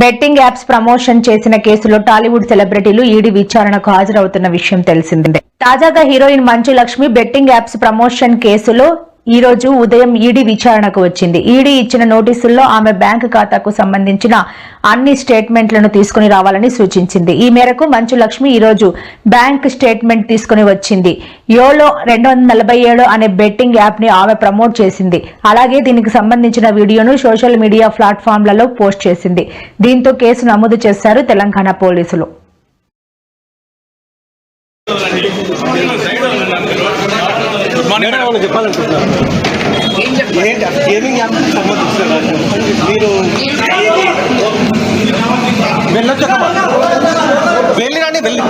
Betting apps promotion చేసిన కేసులో టాలీవుడ్ సెలబ్రిటీలు ఈడీ విచారణకు హాజరవుతున్న విషయం తెలిసిందే. తాజాగా heroine Manchu Lakshmi betting apps promotion కేసులో ఈ రోజు ఉదయం ఈడీ విచారణకు వచ్చింది. ఈడీ ఇచ్చిన నోటీసుల్లో ఆమె బ్యాంకు ఖాతాకు సంబంధించిన అన్ని స్టేట్మెంట్లను తీసుకుని రావాలని సూచించింది. ఈ మేరకు మంచు లక్ష్మి ఈ రోజు బ్యాంక్ స్టేట్మెంట్ తీసుకుని వచ్చింది. యోలో రెండు వందల నలభై ఏడు అనే బెట్టింగ్ యాప్ని ఆమె ప్రమోట్ చేసింది. అలాగే దీనికి సంబంధించిన వీడియోను సోషల్ మీడియా ప్లాట్ఫామ్లలో పోస్ట్ చేసింది. దీంతో కేసు నమోదు చేశారు తెలంగాణ పోలీసులు. మేడం వాళ్ళు చెప్పాలనుకుంటున్నారు ఏంటి? అసలు గేమింగ్ యాప్ సంబంధించిన మీరు వెళ్ళొచ్చు వెళ్ళి రండి. వెళ్ళి